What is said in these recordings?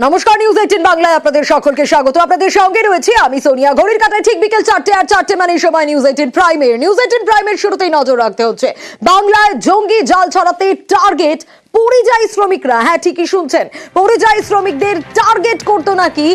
নমস্কার news eighteen বাংলায় আপনাদের সকলকে স্বাগত। আপনাদের সঙ্গে রয়েছে আমি সোনিয়া। ঘড়ির কাটায় ঠিক বিকেল চারটে আর চারটে মানে সময় নিউজ এইটিন প্রাইমের নিউজ এইটিন প্রাইমের শুরুতেই নজর রাখতে হচ্ছে। বাংলায় জঙ্গি জাল ছড়াতে টার্গেট পরিযায়ী শ্রমিকরা হ্যাঁ ঠিকই শুনছেন, পরিযায়ী শ্রমিকদের টার্গেট করতো নাকি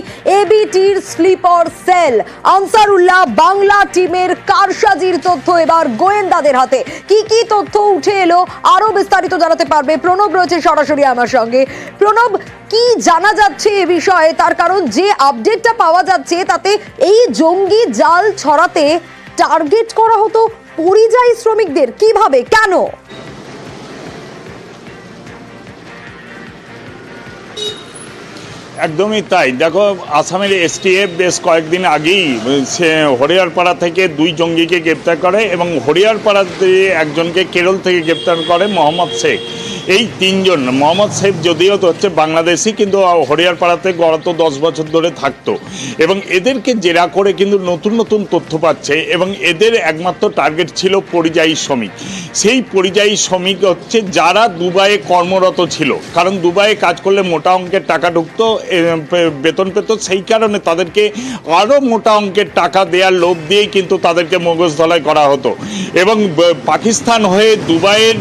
এবিটির স্লিপার সেল। আনসারুল্লাহ বাংলা টিমের কারসাজির তথ্য এবার গোয়েন্দাদের হাতে। কি কি তথ্য উঠে এলো আরও বিস্তারিত জানাতে পারবে প্রণব রয়েছে সরাসরি আমার সঙ্গে। প্রণব, কি জানা যাচ্ছে এ বিষয়ে? তার কারণ যে আপডেটটা পাওয়া যাচ্ছে, তাতে এই জঙ্গি জাল ছড়াতে টার্গেট করা হতো পরিযায়ী শ্রমিকদের। কীভাবে? কেন? একদমই তাই। দেখো, আসামের এসটিএফ বেশ কয়েকদিন আগেই সে হরিয়ারপাড়া থেকে দুই জঙ্গিকে গ্রেপ্তার করে এবং হরিয়ারপাড়া দিয়ে একজনকে কেরল থেকে গ্রেপ্তার করে মোহাম্মদ শেখ। এই তিনজন, মোহাম্মদ শেখ যদিও তো হচ্ছে বাংলাদেশি, কিন্তু হরিয়ারপাড়াতে গত দশ বছর ধরে থাকতো। এবং এদেরকে জেরা করে কিন্তু নতুন নতুন তথ্য পাচ্ছে এবং এদের একমাত্র টার্গেট ছিল পরিযায়ী শ্রমিক। সেই পরিযায়ী শ্রমিক হচ্ছে যারা দুবাইয়ে কর্মরত ছিল। কারণ দুবাইয়ে কাজ করলে মোটা অঙ্কের টাকা ঢুকতো বেতন পেত, সেই কারণে তাদেরকে আরও মোটা অঙ্কের টাকা দেওয়ার লোভ দিয়েই কিন্তু তাদেরকে মগজ ধলাই করা হতো। এবং পাকিস্তান হয়ে দুবাইয়ের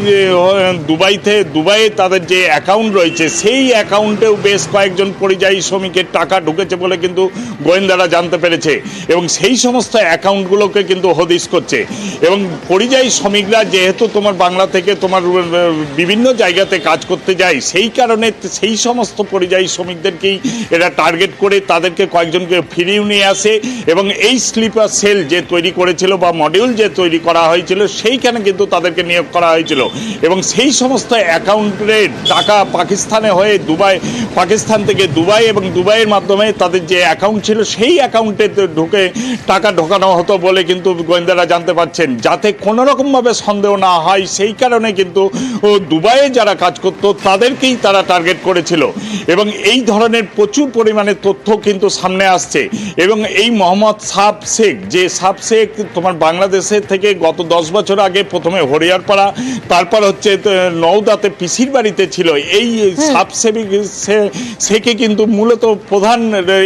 দুবাইতে দুবাইয়ে তাদের যে অ্যাকাউন্ট রয়েছে, সেই অ্যাকাউন্টেও বেশ কয়েকজন পরিযায়ী শ্রমিকের টাকা ঢুকেছে বলে কিন্তু গোয়েন্দারা জানতে পেরেছে এবং সেই সমস্ত অ্যাকাউন্টগুলোকে কিন্তু হদিশ করছে। এবং পরিযায়ী শ্রমিকরা যেহেতু তোমার বাংলা থেকে তোমার বিভিন্ন জায়গাতে কাজ করতে যায়, সেই কারণে সেই সমস্ত পরিযায়ী শ্রমিকদেরকেই এরা টার্গেট করে তাদেরকে কয়েকজনকে ফিরিয়ে নিয়ে আসে এবং এই স্লিপার সেল যে তৈরি করেছিল বা মডিউল যে তৈরি করা হয়েছিল, সেইখানে কিন্তু তাদেরকে নিয়োগ করা হয়েছিল। এবং সেই সমস্ত অ্যাকাউন্টের টাকা পাকিস্তানে হয়ে দুবাই, পাকিস্তান থেকে দুবাই এবং দুবাইয়ের মাধ্যমে তাদের যে অ্যাকাউন্ট ছিল সেই অ্যাকাউন্টে ঢুকে টাকা ঢোকানো হতো বলে কিন্তু গোয়েন্দারা জানতে পারছেন। যাতে কোনো রকমভাবে সন্দেহ না হয়, সেই কারণে কিন্তু দুবাইয়ে যারা কাজ করত, তাদেরকেই তারা টার্গেট করেছিল। এবং এই ধরনের প্রচুর পরিমাণে তথ্য কিন্তু সামনে আসছে। এবং এই মোহাম্মদ সাব শেখ, যে সাব শেখ তোমার বাংলাদেশের থেকে গত দশ বছর আগে প্রথমে হরিয়ারপাড়া, তারপর হচ্ছে নওদাতে পিসির বাড়িতে ছিল এই সাব সেবিক সে- কিন্তু মূলত প্রধান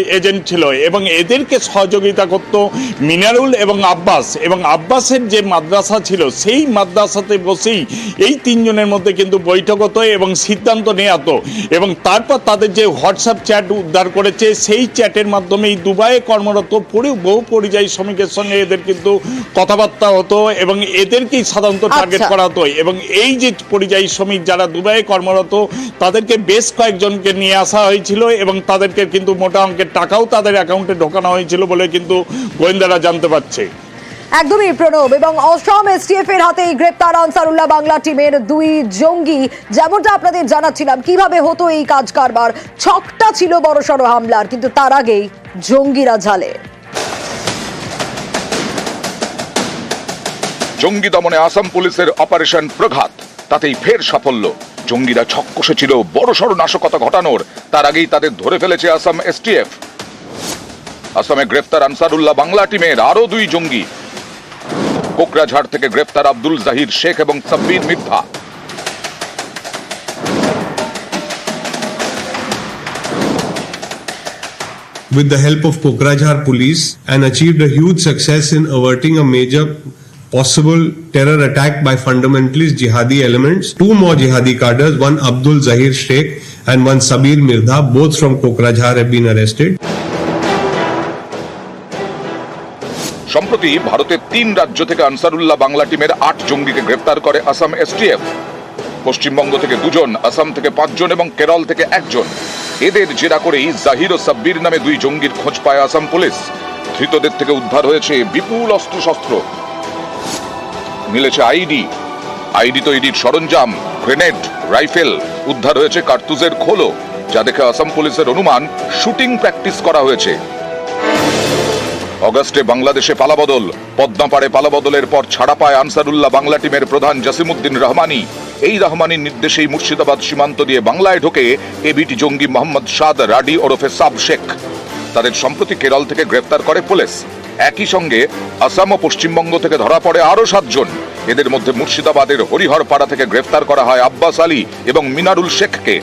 এজেন্ট ছিল এবং এদেরকে সহযোগিতা করত মিনারুল এবং আব্বাস এবং আব্বাসের যে মাদ্রাসা ছিল সেই মাদ্রাসাতে বসেই এই তিনজনের মধ্যে কিন্তু বৈঠক হতো এবং সিদ্ধান্ত নেওয়া হতো এবং তারপর তাদের যে হোয়াটসঅ্যাপ চ্যাট উদ্ধার করেছে সেই চ্যাটের মাধ্যমে এই দুবাইয়ে কর্মরত পরি বহু পরিযায়ী শ্রমিকের সঙ্গে এদের কিন্তু কথাবার্তা হতো এবং এদেরকেই সাধারণত টার্গেট আচ্ছা। করা হতো এবং এই যে পরিযায়ী শ্রমিক যারা দুবাইয়ে কর্মরত তাদেরকে বেশ কয়েকজনকে নিয়ে আসা হয়েছিল এবং তাদেরকে কিন্তু মোটা অঙ্কের টাকাও তাদের অ্যাকাউন্টে ঢোকানো হয়েছিল বলে কিন্তু গোয়েন্দারা জানতে পারছে। একদমই প্রণব এবং অসম এসটিএফ এর হাতে গ্রেপ্তার আনসারুল্লাহ বাংলা টিমের দুই জঙ্গি। যেমনটা আপনাদের জানাচ্ছিলাম কীভাবে হতো এই কাজ কারবার? ছকটা ছিল বড় বড়সড় হামলার কিন্তু তার আগেই জঙ্গিরা ঝালে। জঙ্গি দমনে আসাম পুলিশের অপারেশন প্রঘাত। তাতেই ফের সাফল্য। জঙ্গিরা ছক কষেছিল বড় সড় নাশকতা ঘটানোর। তার আগেই তাদের ধরে ফেলেছে আসাম এসটিএফ। আসামে গ্রেফতার আনসারুল্লাহ বাংলা টিমের আরও দুই জঙ্গি। কোকরাঝাড় থেকে গ্রেফতার আব্দুল জাহির শেখ এবং সাব্বির মিথ্যা। With the help of Pokrajhar police and achieved a huge success in averting a major possible terror attack by fundamentalist jihadi elements. Two more jihadi cadres, one Abdul Zahir Sheikh and one Sabir Mirdha, both from Pokrajhar have been arrested. সম্প্রতি ভারতের তিন রাজ্য থেকে আনসারুল্লাহ বাংলা টিমের আট জঙ্গিকে গ্রেফতার করে Assam STF Paschimbanga থেকে দুজন আসাম থেকে পাঁচজন এবং কেরল থেকে একজন এদের জেরা করেই জাহির ও সাব্বির নামে দুই জঙ্গির খোঁজ পায় আসাম পুলিশ ধৃতদের থেকে উদ্ধার হয়েছে বিপুল অস্ত্রশস্ত্র মিলেছে আইডি। আইডি তৈরির সরঞ্জাম, গ্রেনেড, রাইফেল, উদ্ধার হয়েছে কার্তুজের খোলো, যা দেখে আসাম পুলিশের অনুমান শুটিং প্র্যাকটিস করা হয়েছে। অগস্টে বাংলাদেশে পালাবদল, পদ্মাপাড়ে পালাবদলের পর ছাড়া পায় আনসারুল্লাহ বাংলা টিমের প্রধান জাসিমুদ্দিন রহমানি। এই রহমানির নির্দেশেই মুর্শিদাবাদ সীমান্ত দিয়ে বাংলায় ঢোকে এবিটি জঙ্গি মোহাম্মদ সাদ রাডি ওরফে সাব শেখ। তাদের সম্প্রতি কেরল থেকে গ্রেফতার করে পুলিশ। একই সঙ্গে আসাম ও পশ্চিমবঙ্গ থেকে ধরা পড়ে আরও সাতজন। এদের মধ্যে মুর্শিদাবাদের হরিহরপাড়া থেকে গ্রেফতার করা হয় আব্বাস আলী এবং মিনারুল শেখকে।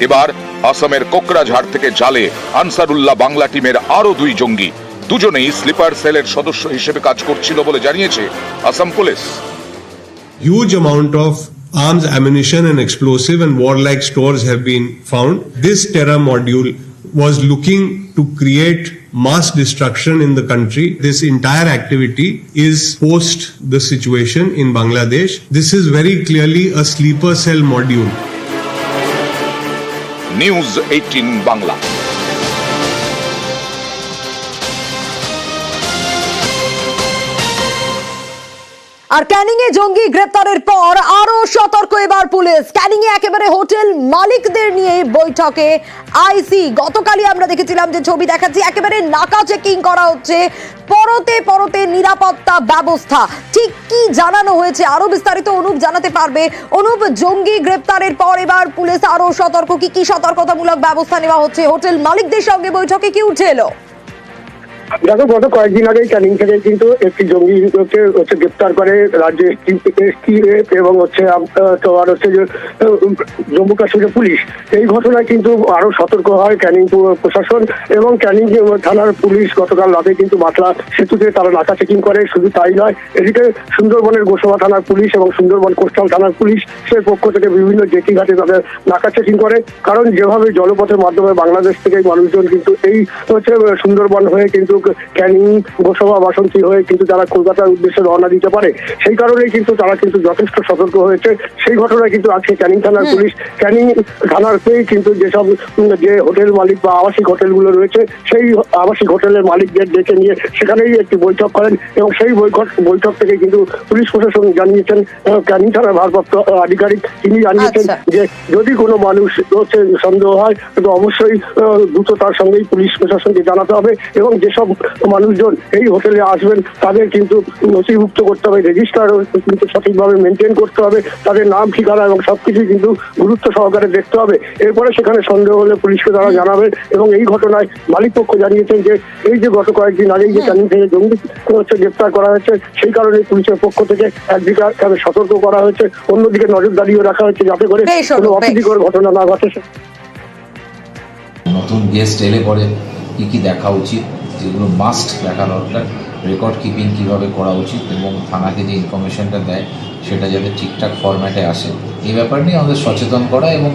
এবার আসামের কোকরাঝাড় থেকে জালে আনসারুল্লাহ বাংলা টিমের আরও দুই জঙ্গি। দুজনেই স্লিপার সেলের সদস্য হিসেবে কাজ করছিল বলে জানিয়েছে Assam police. Huge amount of Arms, ammunition, and explosive and warlike stores have been found. This terror module was looking to create mass destruction in the country. This entire activity is post the situation in Bangladesh. This is very clearly a sleeper cell module. News 18 Bangla. আর Canning এ জঙ্গি গ্রেপ্তারের পর আরও সতর্ক এবার police. Canning এ একেবারে hotel মালিকদের নিয়ে বৈঠকে আইসি। গতকালই আমরা দেখেছিলাম যে ছবি দেখাচ্ছি, একেবারে নাকা চেকিং করা হচ্ছে। পরতে পরতে নিরাপত্তা ব্যবস্থা। ঠিক কি জানানো হয়েছে আরও বিস্তারিত অনুপ জানাতে পারবে। অনুপ, জঙ্গি গ্রেপ্তারের পর এবার পুলিশ আরও সতর্ক। কি কি সতর্কতামূলক ব্যবস্থা নেওয়া হচ্ছে? হোটেল মালিকদের সঙ্গে বৈঠকে কি উঠে এলো? দেখো, গত কয়েকদিন আগে ক্যানিং থেকে কিন্তু একটি জঙ্গিকে হচ্ছে গ্রেপ্তার করে রাজ্যের এসটিএফ এবং হচ্ছে তোমার হচ্ছে যে জম্মু কাশ্মীরের পুলিশ। এই ঘটনায় কিন্তু আরও সতর্ক হয় ক্যানিং প্রশাসন এবং ক্যানিং থানার পুলিশ গতকাল রাতে কিন্তু মাতলা সেতুতে তারা নাকা চেকিং করে, শুধু তাই নয়, এদিকে সুন্দরবনের গোসবা থানার পুলিশ এবং সুন্দরবন কোস্টাল থানার পুলিশ সে পক্ষ থেকে বিভিন্ন জেটি ঘাটে তাদের নাকা চেকিং করে। কারণ যেভাবে জলপথের মাধ্যমে বাংলাদেশ থেকে মানুষজন কিন্তু এই হচ্ছে সুন্দরবন হয়ে কিন্তু ক্যানিং গোসবা বাসন্তী হয়ে কিন্তু তারা কলকাতার উদ্দেশ্যে রওনা দিতে পারে সেই কারণেই কিন্তু তারা কিন্তু যথেষ্ট সতর্ক হয়েছে সেই ঘটনায় কিন্তু আজকে ক্যানিং থানার পুলিশ ক্যানিং থানারতেই কিন্তু যেসব যে হোটেল মালিক বা আবাসিক হোটেলগুলো রয়েছে সেই আবাসিক হোটেলের মালিকদের ডেকে নিয়ে সেখানেই একটি বৈঠক করেন এবং সেই বৈঠক বৈঠক থেকে কিন্তু পুলিশ প্রশাসন জানিয়েছেন ক্যানিং থানার ভারপ্রাপ্ত আধিকারিক তিনি জানিয়েছেন আচ্ছা। যে যদি কোনো মানুষ সন্দেহ হয় তবে অবশ্যই দ্রুত তার সঙ্গেই পুলিশ প্রশাসনকে জানাতে হবে এবং যেসব মানুষজন এই হোটেলে আসবেন তাদের কিন্তু নথিভুক্ত করতে হবে রেজিস্টার কিন্তু সঠিকভাবে মেনটেন করতে হবে তাদের নাম ঠিকানা এবং সবকিছু কিন্তু গুরুত্ব সহকারে দেখতে হবে। এরপরে সেখানে সন্দেহ হলে পুলিশকে তারা জানাবেন এবং এই ঘটনায় মালিক পক্ষ জানিয়েছেন যে এই যে গত কয়েকদিন আগেই যে ক্যানিং থেকে জঙ্গি হচ্ছে গ্রেপ্তার করা হয়েছে সেই কারণে পুলিশের পক্ষ থেকে একদিকে তাদের সতর্ক করা হয়েছে অন্যদিকে নজরদারিও রাখা হয়েছে যাতে করে কোনো অপ্রীতিকর ঘটনা না ঘটে। নতুন গেস্ট এলে পরে কী কী দেখা উচিত? যেগুলো মাস্ট দেখা দরকার। রেকর্ড কিপিং কীভাবে করা উচিত এবং থানাকে যে ইনফরমেশনটা দেয়, সেটা যাতে ঠিকঠাক ফরম্যাটে আসে। এই ব্যাপার নিয়ে আমাদের সচেতন করা এবং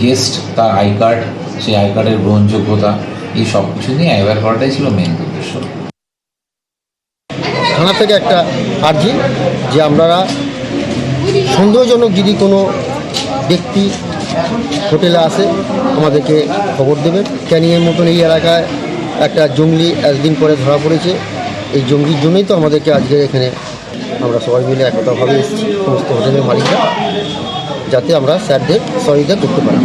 গেস্ট তার আই কার্ড সেই আই কার্ডের গ্রহণযোগ্যতা, এই সব কিছু নিয়ে অ্যাওয়্যার করাটাই ছিল মেন উদ্দেশ্য। থানা থেকে একটা আর্জি যে আপনারা সন্দেহজনক যদি কোনো ব্যক্তি হোটেলে আসে, আমাদেরকে খবর দেবেন। ক্যানিংয়ের মতন এই এলাকায় একটা জঙ্গলি একদিন পরে ধরা পড়েছে। এই জঙ্গলির জন্যই তো আমাদেরকে আজকে এখানে আমরা সবাই মিলে একতাভাবে এসেছি, সমস্ত হোটেলের মালিকরা, যাতে আমরা স্যারদের সহযোগিতা করতে পারি।